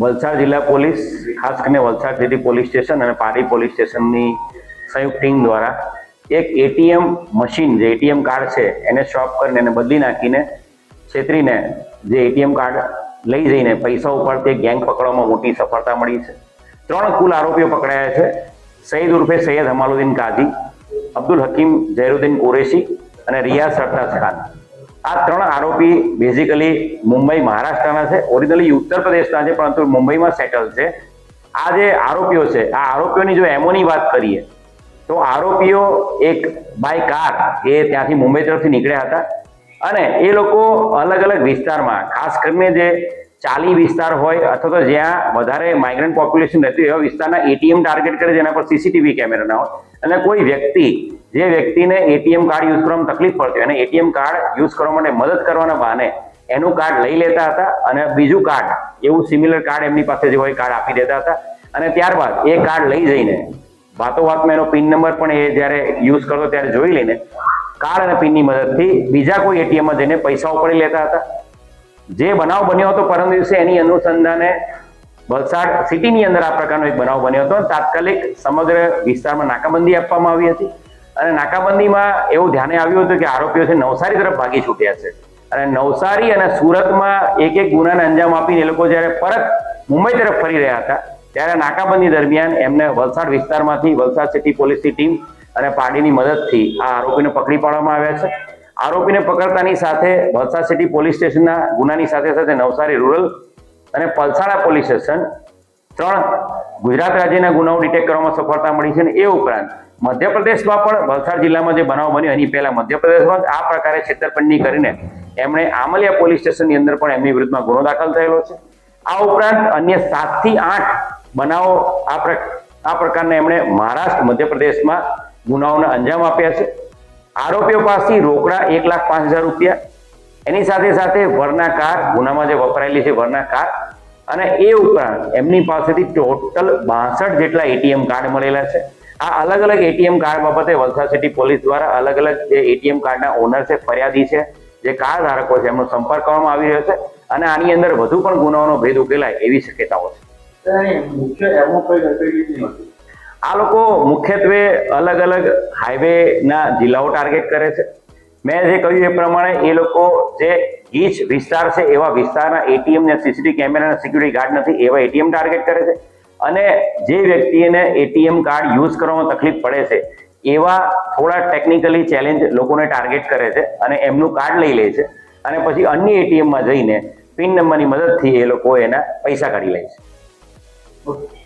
વલસાડ જિલ્લા પોલીસ, ખાસ કરીને વલસાડ સિટી પોલીસ સ્ટેશન અને પારી પોલીસ સ્ટેશનની સંયુક્ત ટીમ દ્વારા એક એટીએમ મશીન, જે એટીએમ કાર્ડ છે, એને સ્ટોપ કરીને એને બદલી નાખીને છેતરીને જે એટીએમ કાર્ડ લઈ જઈને પૈસા ઉપર તે ગેંગ પકડવામાં મોટી સફળતા મળી છે. ત્રણ કુલ આરોપીઓ પકડાયા છે. સઈદ ઉર્ફે સૈયદ હમાલુદ્દીન કાઝી, અબ્દુલ હકીમ, ઝૈરુદ્દીન કુરેશી અને રિયાઝ સરતાજ ખાન. આ ત્રણ આરોપી બેઝિકલી મુંબઈ, મહારાષ્ટ્રના છે. ઓરિજિનલી ઉત્તર પ્રદેશના છે, પરંતુ મુંબઈમાં સેટલ છે. આ જે આરોપીઓ છે, આ આરોપીઓની જો એમોની વાત કરીએ, તો આરોપીઓ એક બાય કાર એ ત્યાંથી મુંબઈ તરફથી નીકળ્યા હતા. અને એ લોકો અલગ અલગ વિસ્તારમાં, ખાસ કરીને જે ચાલી વિસ્તાર હોય, અથવા તો જ્યાં વધારે માઇગ્રન્ટ પોપ્યુલેશન રહેતી હોય, એવા વિસ્તારના એટીએમ ટાર્ગેટ કરે, જેના પર સીસીટીવી કેમેરા ના હોય. અને કોઈ વ્યક્તિ જે વ્યક્તિને એટીએમ કાર્ડ યુઝ કરવામાં તકલીફ પડતી એને એટીએમ કાર્ડ યુઝ કરવા માટે મદદ કરવાના બહાને એનું કાર્ડ લઈ લેતા હતા અને બીજું કાર્ડ એવું સિમિલર કાર્ડ એમની પાસે જે હોય કાર્ડ આપી દેતા હતા. અને ત્યારબાદ એ કાર્ડ લઈ જઈને વાતો વાતમાં એનો પિન નંબર પણ એ જ્યારે યુઝ કરતો ત્યારે જોઈ લઈને કાર્ડ અને પિનની મદદથી બીજા કોઈ એટીએમમાં જઈને પૈસા ઉપાડી લેતા હતા. જે બનાવ બન્યો હતો પરમ દિવસે એની અનુસંધાને વલસાડ સિટીની અંદર આ પ્રકારનો એક બનાવ બન્યો હતો તાત્કાલિક સમગ્ર વિસ્તારમાં નાકાબંધી આપવામાં આવી હતી. અને નાકાબંધીમાં એવું ધ્યાને આવ્યું હતું કે આરોપીઓ છે નવસારી તરફ ભાગી છૂટ્યા છે. અને નવસારી અને સુરતમાં એક એક ગુનાને અંજામ આપીને એ લોકો જ્યારે પરત મુંબઈ તરફ ફરી રહ્યા હતા, ત્યારે નાકાબંધી દરમિયાન એમને વલસાડ વિસ્તારમાંથી વલસાડ સિટી પોલીસની ટીમ અને પાર્ટીની મદદથી આ આરોપીને પકડી પાડવામાં આવ્યા છે. આરોપીને પકડતાની સાથે વલસાડ સિટી પોલીસ સ્ટેશનના ગુનાની સાથે સાથે નવસારી રૂરલ અને પલસાણા પોલીસ સ્ટેશન ત્રણ ગુજરાત રાજ્યના ગુનાઓ ડિટેક્ટ કરવામાં સફળતા મળી છે અને એ ઉપરાંત મધ્યપ્રદેશમાં પણ વલસાડ જિલ્લામાં જે બનાવ બન્યો, એની પહેલા મધ્યપ્રદેશમાં આ પ્રકારે છેતરપિંડી કરીને એમણે આમલિયા પોલીસ સ્ટેશનની અંદર પણ એમની વિરુદ્ધમાં ગુનો દાખલ થયેલો છે. આ ઉપરાંત અન્ય સાતથી આઠ બનાવો આ પ્રકારના એમણે મહારાષ્ટ્ર, મધ્યપ્રદેશમાં ગુનાઓને અંજામ આપ્યા છે. આરોપીઓ પાસેથી રોકડા એક લાખ પાંચ હજાર રૂપિયા. એની સાથે સાથે વરના કાર, ગુનામાં જે વપરાયેલી છે વરના કાર અને એ ઉપરાંત એમની પાસેથી ટોટલ બાસઠ જેટલા એટીએમ કાર્ડ મળેલા છે. આ અલગ અલગ એટીએમ કાર્ડ બાબતે વલસાડ સિટી પોલીસ દ્વારા અલગ અલગ જે એટીએમ કાર્ડના ઓનર છે ફરિયાદી છે જે કાર્ડ ધારકો છે એમનો સંપર્ક કરવામાં આવી રહ્યો છે અને આની અંદર વધુ પણ ગુનાઓનો ભેદ ઉકેલાય એવી શક્યતાઓ છે. આ લોકો મુખ્યત્વે અલગ અલગ હાઈવેના જિલ્લાઓ ટાર્ગેટ કરે છે. મેં જે કહ્યું એ પ્રમાણે એ લોકો જે ગીચ વિસ્તાર છે, એવા વિસ્તારના એટીએમ ને સીસીટીવી કેમેરાના સિક્યુરિટી ગાર્ડ નથી, એવા એટીએમ ટાર્ગેટ કરે છે. અને જે વ્યક્તિને એટીએમ કાર્ડ યુઝ કરવામાં તકલીફ પડે છે, એવા થોડા ટેકનિકલી ચેલેન્જ લોકોને ટાર્ગેટ કરે છે અને એમનું કાર્ડ લઈ લે છે અને પછી અન્ય એટીએમમાં જઈને પિન નંબરની મદદથી એ લોકો એના પૈસા કાઢી લે છે. ઓકે.